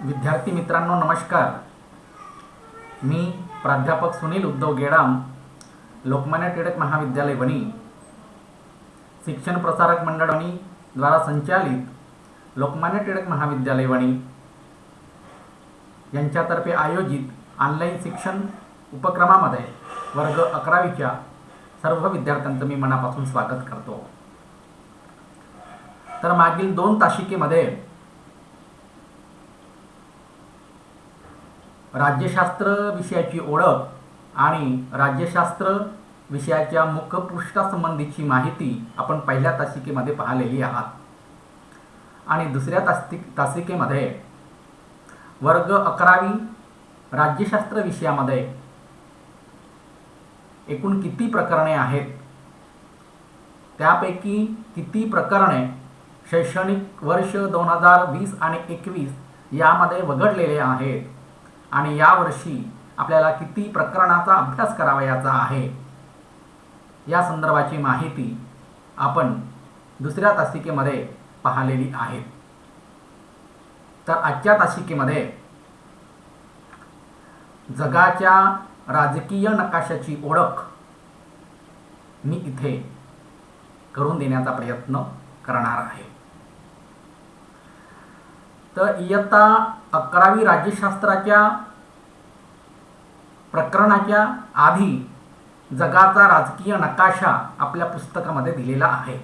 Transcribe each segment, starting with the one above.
विद्यार्थी मित्रांनो नमस्कार. मी प्राध्यापक सुनील उद्धव गेडाम लोकमान्य टिळक महाविद्यालय वणी शिक्षण प्रसारक मंडळ वणी द्वारा संचालित लोकमान्य टिळक महाविद्यालय वणी यांच्यातर्फे आयोजित ऑनलाईन शिक्षण उपक्रमामध्ये वर्ग अकरावीच्या सर्व विद्यार्थ्यांचं मी मनापासून स्वागत करतो. तर मागील दोन तासिकेमध्ये राज्यशास्त्र विषयाची ओळख आणि राज्यशास्त्र विषयाच्या मुखपृष्ठासंबंधीची माहिती आपण पहिल्या तासिकेमध्ये पाहिलेली आहात. आणि दुसऱ्या तासिक तासिकेमध्ये वर्ग अकरावी राज्यशास्त्र विषयामध्ये एकूण किती प्रकरणे आहेत? त्यापैकी किती प्रकरणे शैक्षणिक वर्ष दोन हजार वीस आणि एकवीस यामध्ये वगळलेले आहेत? आणि यावर्षी आपल्याला किती प्रकरणाचा अभ्यास करावयाचा आहे या संदर्भाची माहिती आपण दुसऱ्या तासिकेमध्ये पाहिलेली आहे. तर आजच्या तासिकेमध्ये जगाच्या राजकीय नकाशाची ओळख मी इथे करून देण्याचा प्रयत्न करणार आहे. तर इयत्ता अकरावी राज्यशास्त्राच्या प्रकरणाच्या आधी जगाचा राजकीय नकाशा आपल्या पुस्तकामध्ये दिलेला आहे.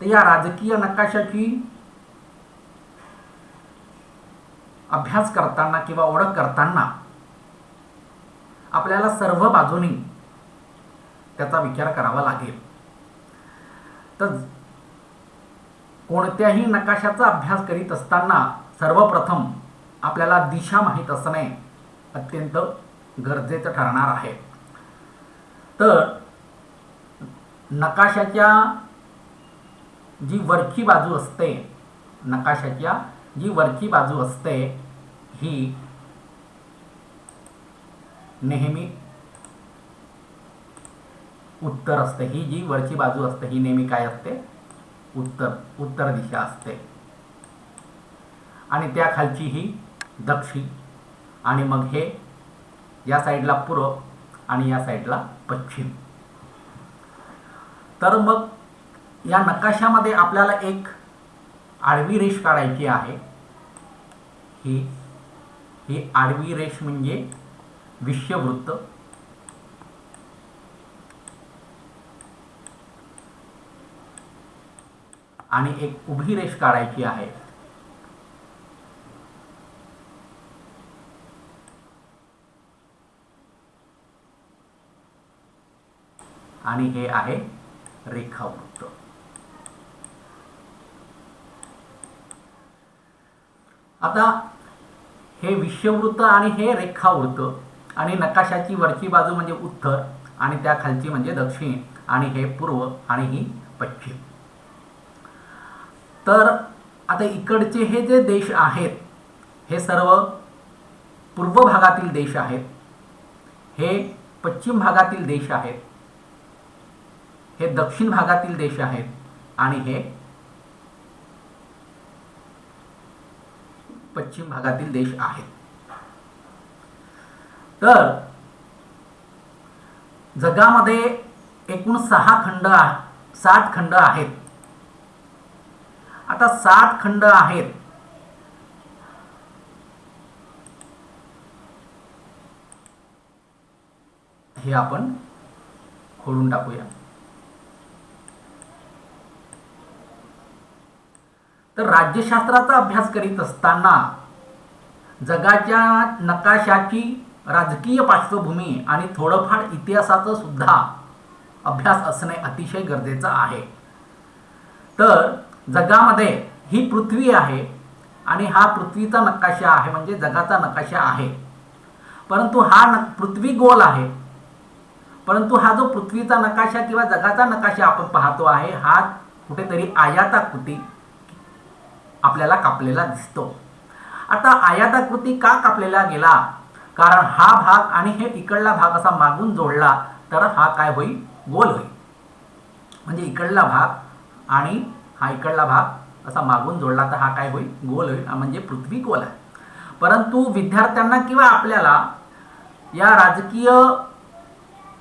तर या राजकीय नकाशाची अभ्यास करताना किंवा ओळख करताना आपल्याला सर्व बाजूनी त्याचा विचार करावा लागेल. तर कोणत्याही नकाशाचा अभ्यास करीत असताना सर्वप्रथम आपल्याला दिशा माहीत असणे अत्यंत गरजेचं ठरणार आहे. तर नकाशाच्या जी वरची बाजू असते नकाशाच्या जी वरची बाजू असते ही नेहमी उत्तर असते. ही जी वरची बाजू असते ही नेहमी काय असते? उत्तर उत्तर दिशा असते. आणि त्या खालची ही दक्षिण. आणि मग हे या साईडला पूर्व आणि या साईडला पश्चिम. तर मग या नकाशामध्ये आपल्याला एक आडवी रेष काढायची आहे. ही ही आडवी रेष म्हणजे विश्ववृत्त आणि एक उभी रेष काढायची आहे. आणि हे आहे रेखावृत्त. आता हे विश्ववृत्त आणि हे रेखावृत्त आणि नकाशाची वरची बाजू म्हणजे उत्तर आणि त्या खालची म्हणजे दक्षिण आणि हे पूर्व आणि ही पश्चिम. तर आता इकडचे हे जे देश आहेत हे सर्व पूर्व भागातील देश आहेत हे पश्चिम भागातील देश आहेत हे दक्षिण भागातील देश आहेत. आणि हे पश्चिम भागातील देश आहेत. तर जगामध्ये एकूण सहा खंड सात खंड आहेत. आता सात खंड आहेत. हे आपण खोडून टाकूया. तर राज्यशास्त्राचा अभ्यास करीत असताना जगाच्या नकाशाची राजकीय पार्श्वभूमी आणि थोडंफार इतिहासाचं सुद्धा अभ्यास असणे अतिशय गरजेचं आहे. तर जगामध्ये ही पृथ्वी आहे आणि हा पृथ्वीचा नकाशा आहे म्हणजे जगाचा नकाशा आहे. परंतु हा न पृथ्वी गोल आहे. परंतु हा जो पृथ्वीचा नकाशा किंवा जगाचा नकाशा आपण पाहतो आहे हा कुठेतरी आयाताकृती आपल्याला कापलेला दिसतो. आता आयाताकृती का कापलेला गेला? कारण हा भाग आणि हे इकडला भाग असा मागून जोडला तर हा काय होईल? गोल होईल. म्हणजे इकडला भाग आणि हा इकडला भाग असा मागून जोडला तर हा काय होईल? गोल होईल. म्हणजे पृथ्वी गोल आहे. परंतु विद्यार्थ्यांना किंवा आपल्याला या राजकीय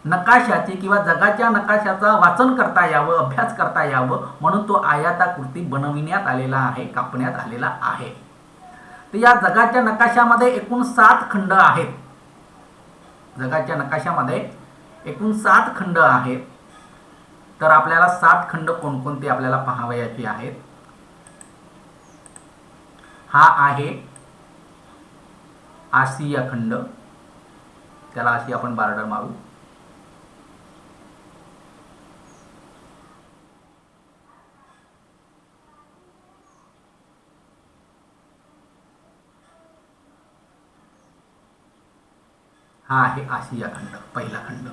नकाशाचे किंवा जगाच्या नकाशाचा वाचन करता यावं अभ्यास करता यावं म्हणून तो आयाताकृती बनविण्यात आलेला आहे कापण्यात आलेला आहे. तर या जगाच्या नकाशामध्ये एकूण सात खंड आहेत. जगाच्या नकाशामध्ये एकूण सात खंड आहेत. तर आपल्याला सात खंड कोणकोणते आपल्याला पाहावयाचे आहेत? हा आहे आशिया खंड. त्याला अशी आपण बार्डर मारू. हा आहे आशिया खंड पहिला खंड.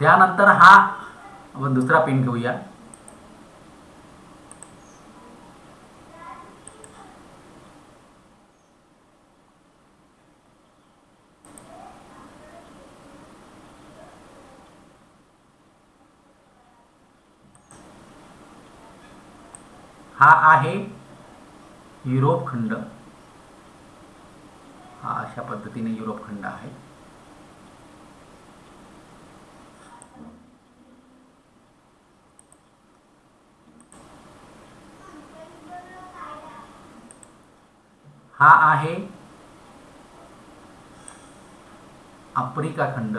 त्यानंतर हा आपण दुसरा पेन घेऊया. हा आहे युरोप खंड. अशा पद्धतीने युरोप खंड आहे हा आहे आफ्रिका खंड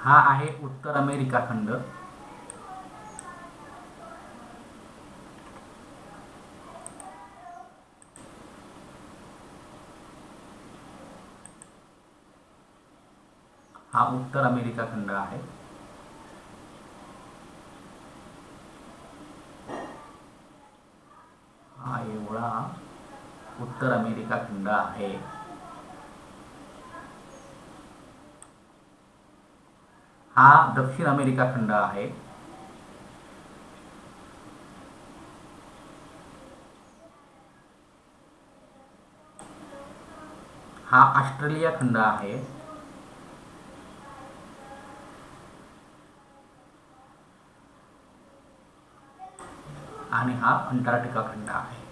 हा आहे उत्तर अमेरिका खंड. हा उत्तर अमेरिका खंड आहे. हा एवढा उत्तर अमेरिका खंड आहे. हा दक्षिण अमेरिका खंड आहे. हा ऑस्ट्रेलिया खंड आणि हा अंटार्क्टिका खंड आहे.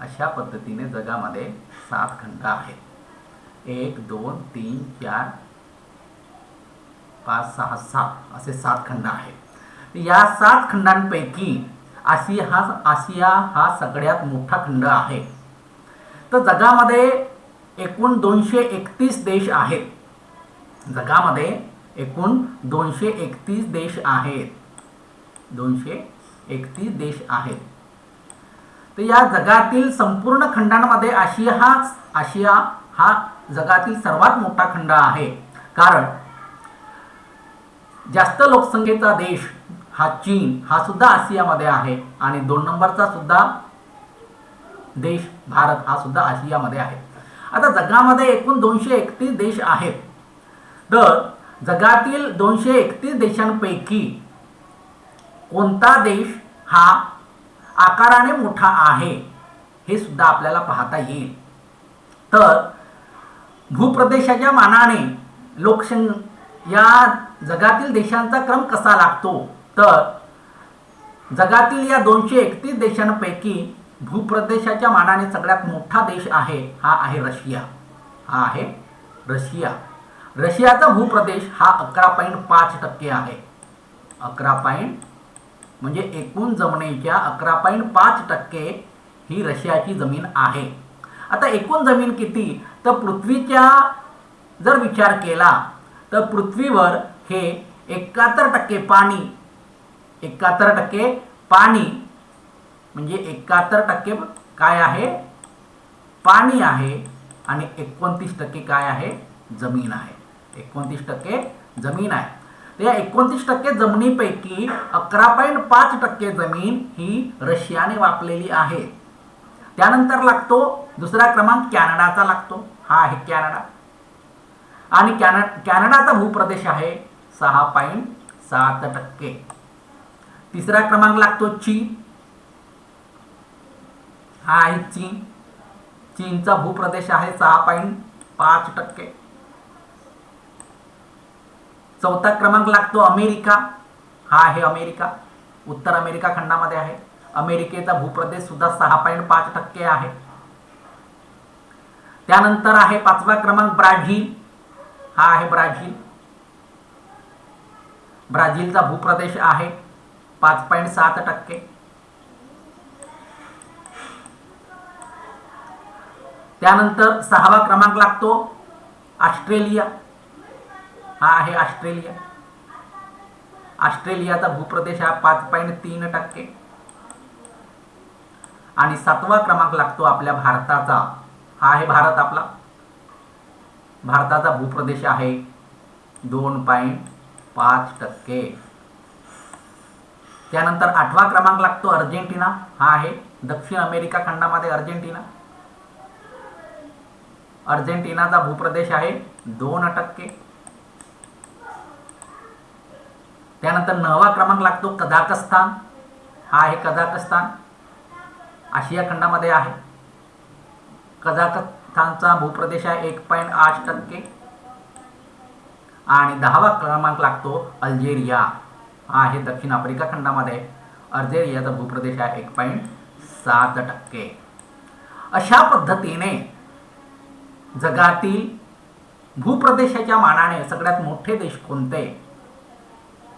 अशा पद्धतीने जगामध्ये सात खंड आहेत. एक, दोन, तीन, चार पाच सहा सात असे सात खंड आहेत. या सात खंडांपैकी आशिया हा आशिया हा सगळ्यात मोठा खंड आहे. तर जगामध्ये एकूण दोनशे एकतीस देश आहेत. जगामध्ये एकूण दोनशे एकतीस देश आहेत. दोनशे एकतीस देश आहेत. तर या जगातील संपूर्ण खंडांमध्ये आशिया हाच आशिया हा जगातील सर्वात मोठा खंड आहे. कारण जास्त लोकसंख्येचा देश हा चीन हा सुद्धा आशियामध्ये आहे. आणि दोन नंबरचा सुद्धा देश भारत हा सुद्धा आशियामध्ये आहे. आता जगामध्ये एकूण दोनशे एकतीस देश आहेत. तर जगातील दोनशे एकतीस देशांपैकी कोणता देश हा आकाराने मोठा आहे हे सुद्धा आपल्याला पाहता येईल. तर भूप्रदेशाच्या मानाने लोकसं या जगातील देशांचा क्रम कसा लागतो? तर जगातील या दोनशे एकतीस देशांपैकी भूप्रदेशाच्या मानाने सगळ्यात मोठा देश आहे हा आहे रशिया. हा आहे रशिया. रशियाचा भूप्रदेश हा अकरा पॉईंट पाच टक्के आहे. अकरा पॉईंट म्हणजे एकूण जमिनीच्या अकरा पॉईंट पाच टक्के ही रशियाची जमीन आहे. आता एकूण जमीन किती? तर पृथ्वीच्या जर विचार केला तर पृथ्वीवर हे एकाहत्तर टक्के पाणी एकाहत्तर टक्के पाणी म्हणजे एकाहत्तर टक्के काय आहे? पाणी आहे आणि एकोणतीस टक्के काय आहे? जमीन आहे. एकोणतीस टक्के जमीन आहे. तर या एकोणतीस टक्के जमिनीपैकी अकरा पॉईंट पाच टक्के जमीन ही रशियाने वापलेली आहे. त्यानंतर लागतो दुसरा क्रमांक कॅनडाचा लागतो. हा आहे कॅनडा. आणि कॅन कॅनडाचा भूप्रदेश आहे सहा पॉईंट सात टक्के. तिसरा क्रमांक लागतो चीन. हा आहे चीन. चीनचा भूप्रदेश आहे सहा पॉईंट पाच टक्के. चौथा क्रमांक लागतो अमेरिका. हा आहे अमेरिका. उत्तर अमेरिका खंडामध्ये आहे. अमेरिकेचा भूप्रदेश सुद्धा सहा पॉईंट पाच टक्के आहे. त्यानंतर आहे पाचवा क्रमांक ब्राझील. हा आहे ब्राझील. ब्राझीलचा भूप्रदेश आहे पाच पॉईंट सात टक्के. त्यानंतर सहावा क्रमांक लागतो ऑस्ट्रेलिया. हा आहे ऑस्ट्रेलिया. ऑस्ट्रेलियाचा भूप्रदेश हा पाच पॉईंट तीन टक्के. आणि सातवा क्रमांक लागतो आपल्या भारताचा. हा आहे भारत आपला. भारताचा भूप्रदेश आहे. दोन पॉईंट पाच टक्के. त्यानंतर आठवा क्रमांक लागतो अर्जेंटिना. हा आहे. दक्षिण अमेरिका खंडामध्ये अर्जेंटिना. अर्जेंटिनाचा भूप्रदेश आहे. दोन टक्के. त्यानंतर नववा क्रमांक लागतो कझाकस्तान. हा आहे कझाकस्तान. आशिया खंडामध्ये आहे. कझाक कझाकस्तानचा भूप्रदेश आहे एक पॉईंट आठ टक्के. आणि दहावा क्रमांक लागतो अल्जेरिया. हा आहे दक्षिण आफ्रिका खंडामध्ये. अल्जेरियाचा भूप्रदेश आहे एक पॉईंट सात टक्के. अशा पद्धतीने जगातील भूप्रदेशाच्या मानाने सगळ्यात मोठे देश कोणते?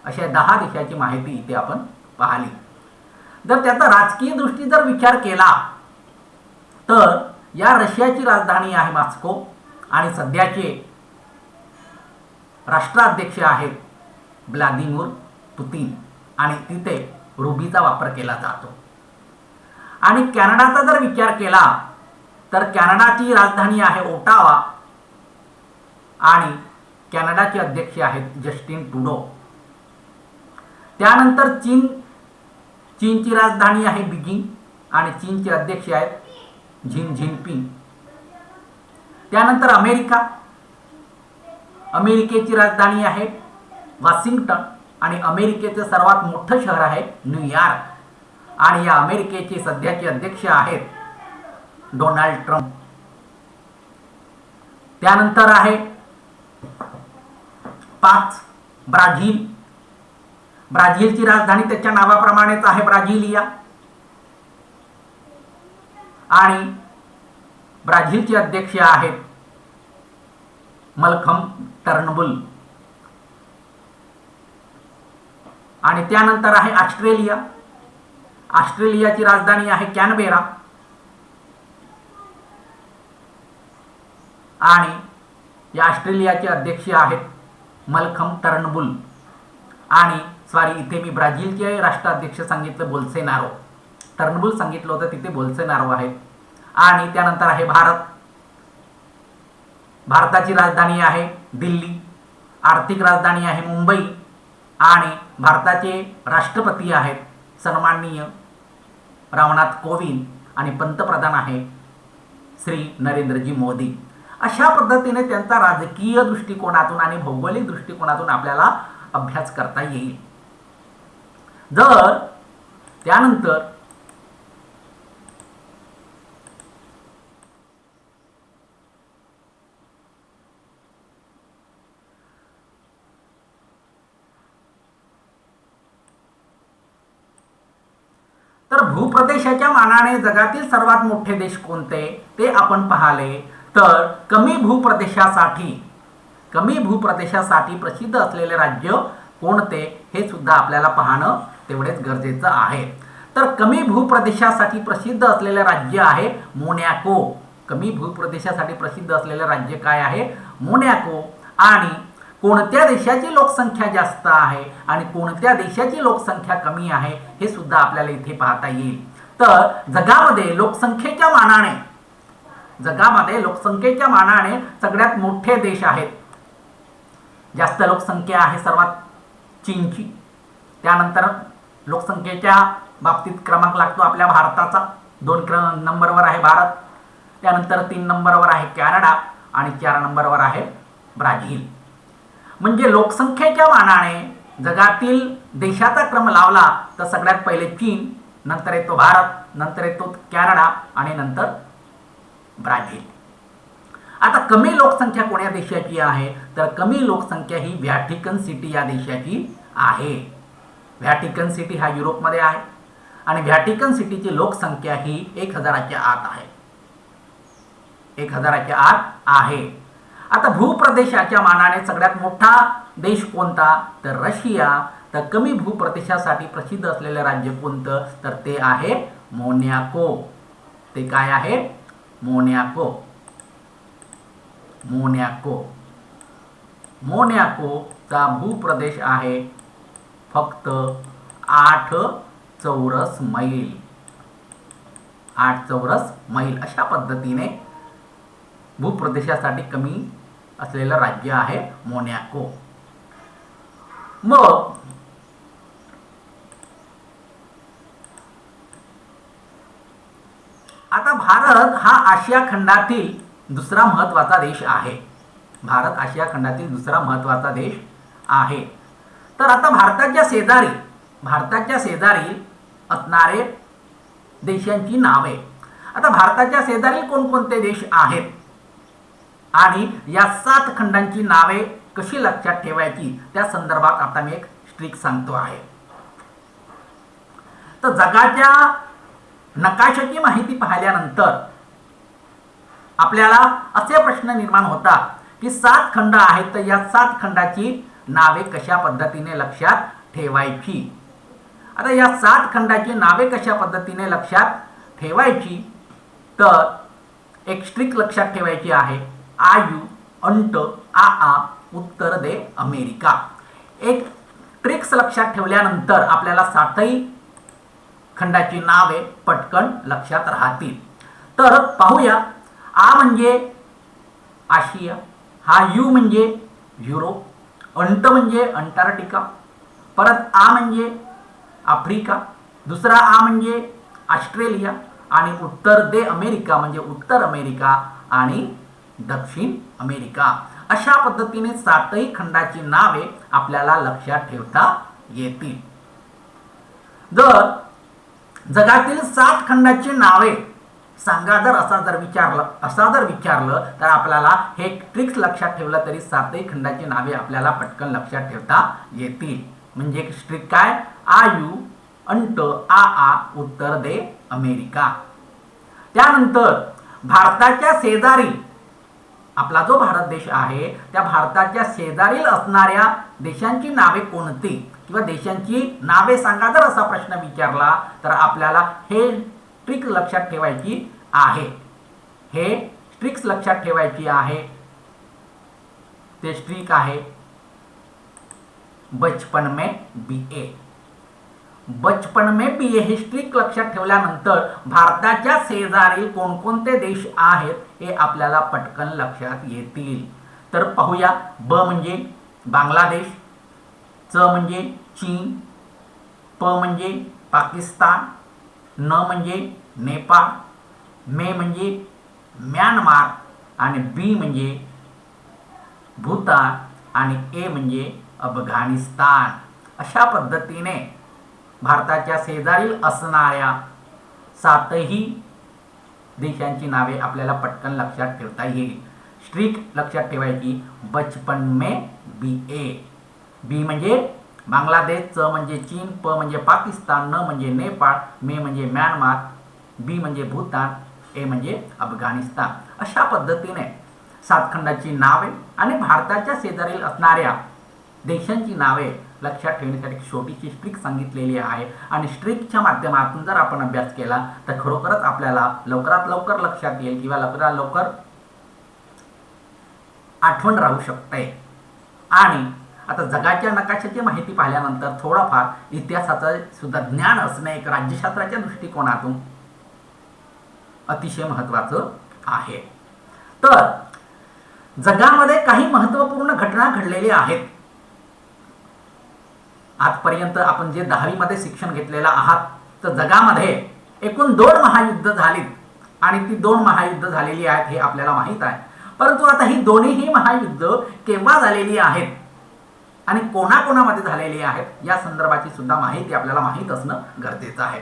अशा दहा देशाची माहिती इथे आपण पाहिली. जर त्याचा राजकीय दृष्टी जर विचार केला तर या रशियाची राजधानी आहे मॉस्को आणि सध्याचे राष्ट्राध्यक्ष आहेत व्लादिमीर पुतीन. आणि तिथे रुबीचा वापर केला जातो. आणि कॅनडाचा जर विचार केला तर कॅनडाची राजधानी आहे ओटावा. आणि कॅनडाचे अध्यक्ष आहेत जस्टिन टुडो त्यानंतर चीन चीनची राजधानी आहे बिजिंग आणि चीनचे अध्यक्ष आहेत झिन झिंगपिंग त्यानंतर अमेरिका. अमेरिकेची राजधानी आहे वॉशिंग्टन आणि अमेरिकेचं सर्वात मोठं शहर आहे न्यूयॉर्क आणि या अमेरिकेचे सध्याचे अध्यक्ष आहेत डोनाल्ड ट्रम्प. त्यानंतर आहे पाच ब्राझील. ब्राझीलची राजधानी त्याच्या नावाप्रमाणेच आहे ब्राझिलिया. आणि ब्राझीलचे अध्यक्ष आहेत मलखम टर्नबुल. आणि त्यानंतर आहे ऑस्ट्रेलिया. ऑस्ट्रेलियाची राजधानी आहे कॅनबेरा. आणि या ऑस्ट्रेलियाचे अध्यक्ष आहेत मलखम टर्नबुल. आणि सॉरी इथे मी ब्राझीलचे राष्ट्राध्यक्ष सांगितलं बोल्सेनारो. टर्नबुल सांगितलं होतं तिथे बोल्सेनारो आहे आणि त्यानंतर आहे भारत. भारताची राजधानी आहे दिल्ली. आर्थिक राजधानी आहे मुंबई. आणि भारताचे राष्ट्रपती आहेत सन्माननीय रामनाथ कोविंद आणि पंतप्रधान आहे श्री नरेंद्रजी मोदी. अशा पद्धतीने त्यांचा राजकीय दृष्टिकोनातून आणि भौगोलिक दृष्टिकोनातून आपल्याला अभ्यास करता येईल. जर त्यानंतर तर भूप्रदेशाच्या मानाने जगातील सर्वात मोठे देश कोणते ते आपण पाहिले. तर कमी भूप्रदेशासाठी कमी भूप्रदेशासाठी प्रसिद्ध असलेले राज्य कोणते हे सुद्धा आपल्याला पाहणं तेवढेच गरजेचं आहे. तर कमी भूप्रदेशासाठी प्रसिद्ध असलेले राज्य आहे मोनॅको. कमी भूप्रदेशासाठी प्रसिद्ध असलेले राज्य काय आहे? मोनॅको. आणि कोणत्या देशाची लोकसंख्या जास्त आहे आणि कोणत्या देशाची लोकसंख्या कमी आहे हे सुद्धा आपल्याला इथे पाहता येईल. तर जगामध्ये लोकसंख्येच्या मानाने जगामध्ये लोकसंख्येच्या मानाने सगळ्यात मोठे देश आहेत. जास्त लोकसंख्या आहे सर्वात चीनची. त्यानंतर लोकसंख्येच्या बाबतीत क्रमांक लागतो आपल्या भारताचा. दोन क्र नंबरवर आहे भारत त्यानंतर तीन नंबरवर आहे कॅनडा आणि चार नंबरवर आहे ब्राझील. म्हणजे लोकसंख्येच्या मानाने जगातील देशाचा क्रम लावला तर सगळ्यात पहिले चीन नंतर येतो भारत नंतर येतो कॅनडा आणि नंतर ब्राझील. आता कमी लोकसंख्या कोण्या देशाची आहे? तर कमी लोकसंख्या ही व्हॅटिकन सिटी या देशाची आहे. व्हॅटिकन सिटी हा युरोपमध्ये आहे आणि व्हॅटिकन सिटीची लोकसंख्या ही एक हजाराच्या आत आहे. एक हजाराच्या आत आहे. आता भूप्रदेशाच्या मानाने सगळ्यात मोठा देश कोणता? तर रशिया. तर कमी भूप्रदेशासाठी प्रसिद्ध असलेलं राज्य कोणतं? तर ते आहे मोन्याको ते काय आहे? मोन्याको मोन्याको मोन्याकोचा भूप्रदेश आहे फक्त आठ चौरस मैल. आठ चौरस मैल अशा पद्धतीने भूप्रदेशासाठी कमी असलेलं राज्य आहे मोन्याको मग आता भारत हा आशिया खंडातील दुसरा महत्त्वाचा देश आहे. भारत आशिया खंडातील दुसरा महत्त्वाचा देश आहे. तर आता भारताच्या शेजारी भारताच्या शेजारी असणारे देशांची नावे. आता भारताच्या शेजारी कोणकोणते देश आहेत? आणि या सात खंडांची नावे कशी लक्षात ठेवायची? त्या संदर्भात आता मी एक स्ट्रिक सांगतो आहे. तर जगाच्या नकाशाची माहिती पाहिल्यानंतर आपल्याला असे प्रश्न निर्माण होतात की सात खंड आहेत तर या सात खंडाची नावे कशा पद्धतीने लक्षात ठेवायची? आता या सात खंडाची नावे कशा पद्धतीने लक्षात ठेवायची? तर एक स्ट्रिक लक्षात ठेवायची आहे. आयु अंट आ आ उत्तर दे अमेरिका. एक ट्रिक्स लक्षात ठेवल्यानंतर आपल्याला सातही खंडाची नावे पटकन लक्षात राहतील. तर पाहूया आ म्हणजे आशिया हा यू म्हणजे युरोप अंट म्हणजे अंटार्क्टिका परत आ म्हणजे आफ्रिका दुसरा आ म्हणजे ऑस्ट्रेलिया आणि उत्तर दे अमेरिका म्हणजे उत्तर अमेरिका आणि दक्षिण अमेरिका. अशा पद्धतीने सातही खंडाची नावे आपल्याला लक्षात ठेवता येतील. जर जगातील सात खंडाची नावे सांगा जर असा जर विचारलं असा जर विचारलं तर आपल्याला हे ट्रिक्स लक्षात ठेवलं तरी सातही खंडाची नावे आपल्याला पटकन लक्षात ठेवता येतील. म्हणजे स्ट्रिक काय? आयु अंट आ आ उत्तर दे अमेरिका. त्यानंतर भारताच्या शेजारी आपला जो भारत देश आहे त्या भारताच्या शेजारील असणाऱ्या देशांची नावे कोणती? किंवा देशांची नावे सांगा जर असा प्रश्न विचारला तर आपल्याला हे ट्रिक लक्षात ठेवायची आहे. हे ट्रिक्स लक्षात ठेवायची आहे. ते स्ट्रिक आहे. बचपन में बी ए बचपन में बी ए हिस्ट्री लक्षात ठेवल्यानंतर भारताच्या शेजारील कोणकोणते देश आहेत हे आपल्याला पटकन लक्षात येतील. तर पाहूया. ब म्हणजे बांगलादेश च म्हणजे चीन प म्हणजे पाकिस्तान न म्हणजे नेपाळ मे म्हणजे म्यानमार आणि बी म्हणजे भूतान आणि ए म्हणजे अफगाणिस्तान. अशा पद्धतीने भारताच्या शेजारील असणाऱ्या सातही देशांची नावे आपल्याला पटकन लक्षात ठेवता येईल. स्ट्रिक लक्षात ठेवायची बचपन मे बी ए. बी म्हणजे बांगलादेश च म्हणजे चीन प म्हणजे पाकिस्तान न म्हणजे नेपाळ मे म्हणजे म्यानमार बी म्हणजे भूतान ए म्हणजे अफगाणिस्तान. अशा पद्धतीने सातखंडाची नावे आणि भारताच्या शेजारील असणाऱ्या देशांची नावे लक्षात ठेवण्यासाठी छोटीशी स्ट्रिक सांगितलेली आहे. आणि स्ट्रिकच्या माध्यमातून जर आपण अभ्यास केला तर खरोखरच आपल्याला लवकरात लवकर लक्षात येईल किंवा लवकरात लवकर आठवण राहू शकते. आणि आता जगाच्या नकाशाची माहिती पाहिल्यानंतर थोडंफार इतिहासाचं सुद्धा ज्ञान असणं एक राज्यशास्त्राच्या दृष्टिकोनातून अतिशय महत्त्वाचं आहे. तर जगामध्ये काही महत्त्वपूर्ण घटना घडलेल्या आहेत. आजपर्यंत आपण जे दहावीमध्ये शिक्षण घेतलेलं आहात तर जगामध्ये एकूण दोन महायुद्ध झालीत. आणि ती दोन महायुद्ध झालेली आहेत हे आपल्याला माहीत आहे. परंतु आता ही दोन्हीही महायुद्ध केव्हा झालेली आहेत आणि कोणाकोणामध्ये झालेली आहेत या संदर्भाची सुद्धा माहिती आपल्याला माहीत असणं गरजेचं आहे.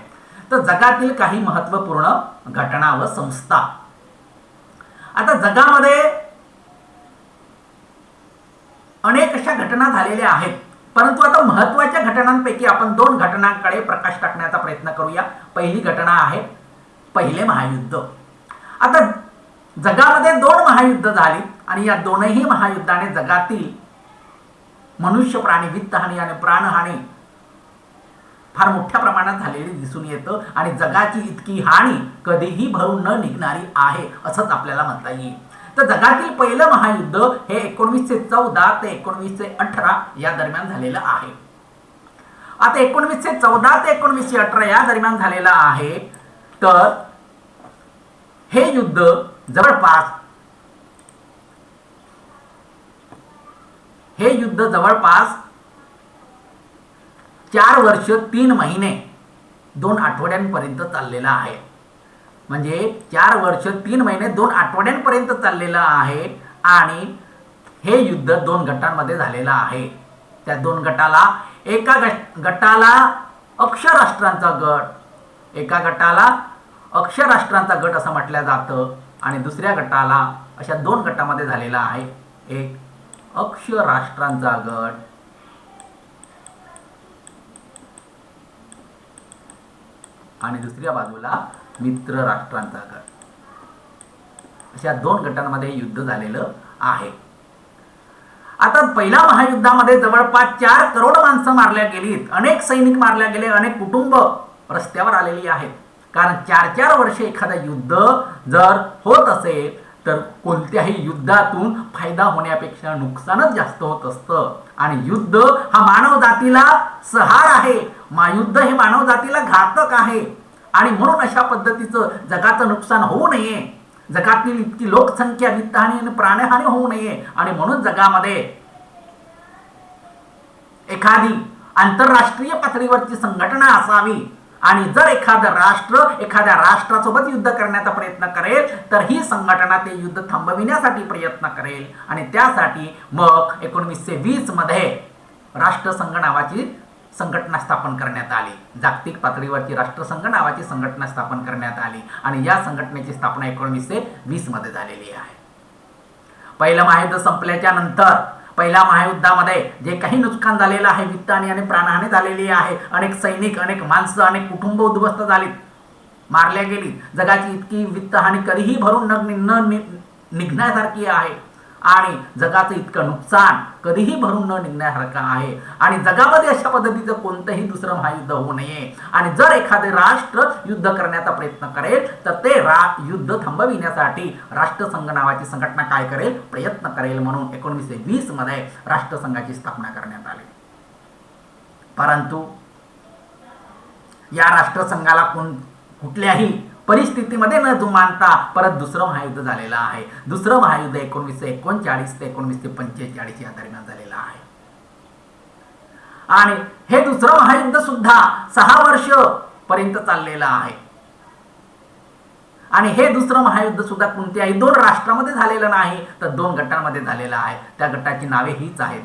तर जगातील काही महत्त्वपूर्ण घटना व संस्था. आता जगामध्ये अनेक अशा घटना झालेल्या आहेत. परंतु आता महत्त्वाच्या घटनांपैकी आपण दोन घटनांकडे प्रकाश टाकण्याचा प्रयत्न करूया. पहिली घटना आहे पहिले महायुद्ध. आता जगामध्ये दोन महायुद्ध झाली आणि या दोनही महायुद्धाने जगातील मनुष्य प्राणी वित्तहानी आणि प्राणहानी फार मोठ्या प्रमाणात झालेली दिसून येतं आणि जगाची इतकी हानी कधीही भरून न निघणारी आहे असंच आपल्याला म्हणता येईल. तर जगातील पहिलं महायुद्ध हे एकोणवीसशे चौदा ते एकोणवीसशे अठरा या दरम्यान झालेलं आहे. आता एकोणवीसशे चौदा ते एकोणवीसशे अठरा या दरम्यान झालेलं आहे. तर हे युद्ध जवळपास हे युद्ध जवळपास चार वर्ष तीन महिने दोन आठवड्यांपर्यंत चाललेलं आहे. म्हणजे चार वर्ष तीन महिने दोन आठवड्यांपर्यंत चाललेलं आहे आणि हे युद्ध दोन गटांमध्ये झालेलं आहे. त्या दोन गटाला एका गट गटाला अक्षराष्ट्रांचा गट एका गटाला अक्षराष्ट्रांचा गट असं म्हटलं जातं आणि दुसऱ्या गटाला अशा दोन गटामध्ये झालेला आहे. एक अक्षराष्ट्रांचा गट. आणि दुसऱ्या बाजूला मित्र राष्ट्रांचा गट अशा दोन गटांमध्ये युद्ध झालेलं आहे. आता पहिल्या महायुद्धामध्ये जवळपास चार करोड माणसं मारल्या गेलीत. अनेक सैनिक मारल्या गेले अनेक कुटुंब रस्त्यावर आलेली आहेत. कारण चार चार वर्षे एखादं युद्ध जर होत असेल तर कोणत्याही युद्धातून फायदा होण्यापेक्षा नुकसानच जास्त होत असतं. आणि युद्ध हा मानव जातीला सहार आहे. महायुद्ध हे मानव जातीला घातक आहे. आणि म्हणून अशा पद्धतीचं जगाचं नुकसान होऊ नये. जगातील इतकी लोकसंख्या वित्तहानी आणि प्राणहानी होऊ नये. आणि म्हणून जगामध्ये एखादी आंतरराष्ट्रीय पातळीवरची संघटना असावी. आणि जर एखादं राष्ट्र एखाद्या राष्ट्रासोबत युद्ध करण्याचा प्रयत्न करेल तर ही संघटना ते युद्ध थांबविण्यासाठी प्रयत्न करेल. आणि त्यासाठी मग एकोणवीसशे वीसमध्ये राष्ट्रसंघ नावाची संघटना स्थापन करण्यात आली. जागतिक पातळीवरची राष्ट्रसंघ नावाची संघटना स्थापन करण्यात आली आणि या संघटनेची स्थापना एकोणवीसशे वीसमध्ये झालेली आहे. पहिलं महायुद्ध संपल्याच्या नंतर पहिल्या महायुद्धामध्ये जे काही नुकसान झालेलं आहे वित्तहानी आणि प्राणहानी झालेली आहे अनेक सैनिक अनेक माणसं अनेक कुटुंब उद्ध्वस्त झाली मारल्या गेली जगाची इतकी वित्तहानी कधीही भरून न निघण्यासारखी आहे. आणि जगाचं इतकं नुकसान कधीही भरून न निघण्यासारखं आहे. आणि जगामध्ये अशा पद्धतीचं कोणतंही दुसरं महायुद्ध होऊ नये. आणि जर एखादे राष्ट्र युद्ध करण्याचा प्रयत्न करेल तर ते रा युद्ध थांबविण्यासाठी राष्ट्रसंघ नावाची संघटना काय करेल? प्रयत्न करेल म्हणून एकोणीसशे वीसमध्ये राष्ट्रसंघाची स्थापना करण्यात आली. परंतु या राष्ट्रसंघाला कोण कुठल्याही परिस्थितीमध्ये न जुमानता परत दुसरं महायुद्ध झालेलं आहे. दुसरं महायुद्ध एकोणीसशे एकोणचाळीस ते एकोणीसशे पंचेचाळीस या दरम्यान झालेलं आहे. आणि हे दुसरं महायुद्ध सुद्धा सहा वर्ष पर्यंत चाललेलं आहे. आणि हे दुसरं महायुद्ध सुद्धा कोणत्याही दोन राष्ट्रामध्ये झालेलं नाही तर दोन गटांमध्ये झालेलं आहे. त्या गटाची नावे हीच आहेत.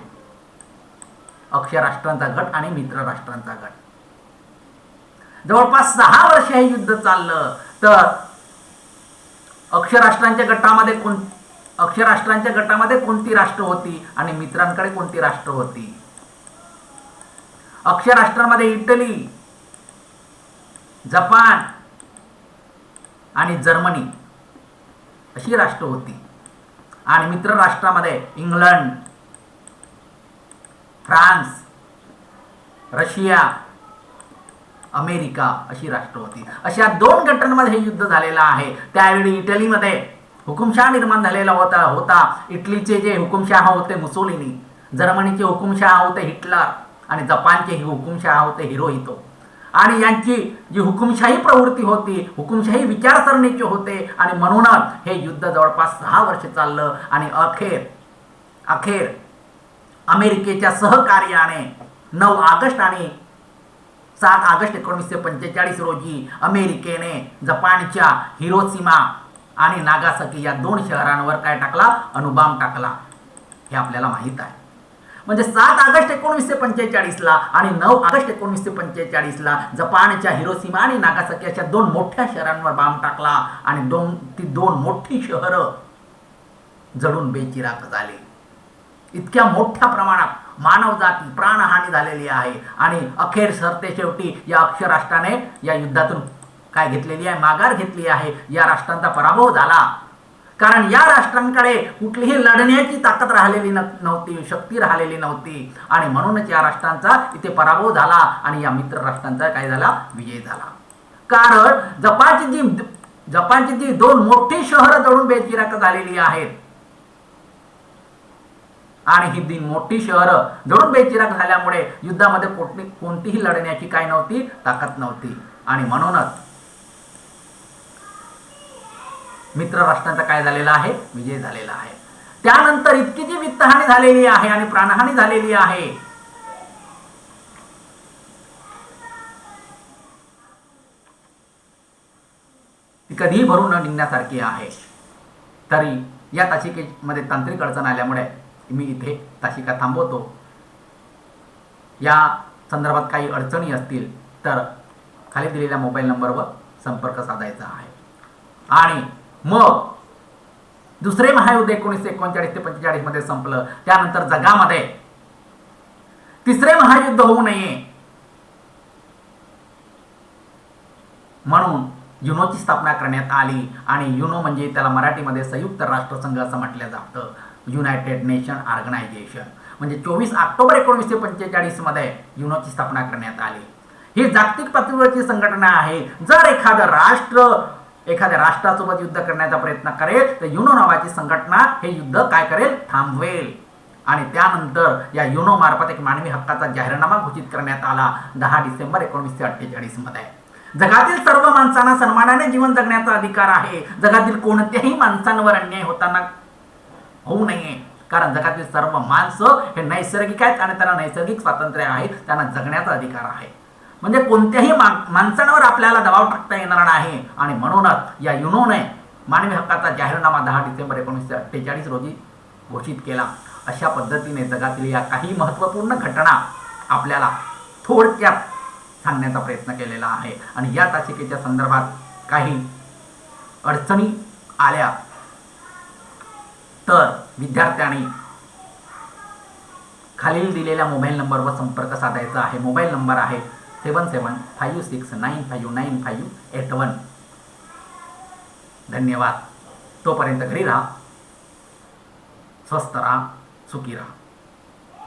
अक्ष राष्ट्रांचा गट आणि मित्र राष्ट्रांचा गट. जवळपास सहा वर्ष हे युद्ध चाललं. तर अक्षराष्ट्रांच्या गटामध्ये कोण अक्षराष्ट्रांच्या गटामध्ये कोणती राष्ट्र होती आणि मित्रांकडे कोणती राष्ट्र होती? अक्षराष्ट्रांमध्ये इटली जपान आणि जर्मनी अशी राष्ट्र होती. आणि मित्र राष्ट्रामध्ये इंग्लंड फ्रान्स रशिया अमेरिका अशी राष्ट्र होती अशा दोन गटांमध्ये हे युद्ध झालेलं आहे. त्यावेळी इटलीमध्ये हुकुमशाह निर्माण झालेला होता होता. इटलीचे जे हुकुमशाह होते मुसोलिनी जर्मनीचे हुकुमशाह होते हिटलर आणि जपानचे हुकुमशाह होते हिरोहितो. आणि यांची जी हुकुमशाही प्रवृत्ती होती हुकुमशाही विचारसरणीचे होते आणि म्हणूनच हे युद्ध जवळपास सहा वर्ष चाललं आणि अखेर अखेर अमेरिकेच्या सहकार्याने नऊ ऑगस्ट आणि सात ऑगस्ट एकोणीसशे पंचेचाळीस रोजी अमेरिकेने जपानच्या हिरोसीमा आणि नागासाकी या दोन शहरांवर काय टाकला? अणुबाम टाकला. हे आपल्याला माहीत आहे. म्हणजे सात ऑगस्ट एकोणीसशे पंचेचाळीसला आणि नऊ ऑगस्ट एकोणीसशे पंचेचाळीसला जपानच्या हिरोसीमा आणि नागासाकी अशा दोन मोठ्या शहरांवर बांब टाकला आणि दोन ती दोन मोठी शहरं जळून बेचिराक झाली. इतक्या मोठ्या प्रमाणात मानवजाती प्राणहानी झालेली आहे. आणि अखेर सरते शेवटी या अक्ष राष्ट्राने या युद्धातून काय घेतलेली आहे? माघार घेतली आहे. या राष्ट्रांचा पराभव झाला. कारण या राष्ट्रांकडे कुठलीही लढण्याची ताकद राहिलेली न- नव्हती शक्ती राहिलेली नव्हती. आणि म्हणूनच या राष्ट्रांचा इथे पराभव झाला आणि या मित्र राष्ट्रांचा काय झाला? विजय झाला. कारण जपानची जी जपानची जी दोन मोठी शहरं जळून बेचिराक झालेली आहेत आणि ही दिन मोठी शहरं जळून बेचिराग झाल्यामुळे युद्धामध्ये कोणती कोणतीही लढण्याची काय नव्हती ताकद नव्हती. आणि म्हणूनच मित्र राष्ट्रांचा काय झालेला आहे? विजय झालेला आहे. त्यानंतर इतकी जी वित्तहानी झालेली आहे आणि प्राणहानी झालेली आहे ती कधीही भरून न निघण्यासारखी आहे. तरी या तासिकेमध्ये तांत्रिक अडचण आल्यामुळे मी इथे तासिका थांबवतो या संदर्भात काही अडचणी असतील तर खाली दिलेल्या मोबाईल नंबरवर संपर्क साधायचा आहे. आणि मग दुसरे महायुद्ध एकोणीसशे एकोणचाळीस ते पंचेचाळीसमध्ये संपलं. त्यानंतर जगामध्ये तिसरे महायुद्ध होऊ नये म्हणून युनोची स्थापना करण्यात आली. आणि युनो म्हणजे त्याला मराठीमध्ये संयुक्त राष्ट्रसंघ असं म्हटलं जातं. United Nation Organization. म्हणजे चोवीस ऑक्टोबर एकोणीसशे पंचेचाळीसमध्ये युनोची स्थापना करण्यात आली. ही जागतिक पातळीवरची संघटना आहे. जर एखादं राष्ट्र एखाद्या राष्ट्रासोबत युद्ध करण्याचा प्रयत्न करेल तर युनो नावाची संघटना हे युद्ध काय करेल? थांबवेल. आणि त्यानंतर या युनो मार्फत एक मानवी हक्काचा जाहीरनामा घोषित करण्यात आला दहा डिसेंबर एकोणीसशे अठ्ठेचाळीसमध्ये जगातील सर्व माणसांना सन्मानाने जीवन जगण्याचा अधिकार आहे. जगातील कोणत्याही माणसांवर अन्याय होताना होऊ नये. कारण जगातील सर्व माणसं हे नैसर्गिक आहेत आणि त्यांना नैसर्गिक स्वातंत्र्य आहे. त्यांना जगण्याचा अधिकार आहे. म्हणजे कोणत्याही मा माणसांवर आपल्याला दबाव टाकता येणार नाही. आणि म्हणूनच या युनोने मानवी हक्काचा जाहीरनामा दहा डिसेंबर एकोणीसशे अठ्ठेचाळीस रोजी घोषित केला. अशा पद्धतीने जगातील या काही महत्त्वपूर्ण घटना आपल्याला थोडक्यात सांगण्याचा प्रयत्न केलेला आहे. आणि या तासिकेच्या संदर्भात काही अडचणी आल्या तर विद्यार्थ्यांनी खालील दिलेल्या मोबाईल नंबरवर संपर्क साधायचा आहे. मोबाईल नंबर आहे seven seven five six nine five nine five eight one. धन्यवाद. तोपर्यंत घरी राहा. स्वस्त राहा. सुखी राहा.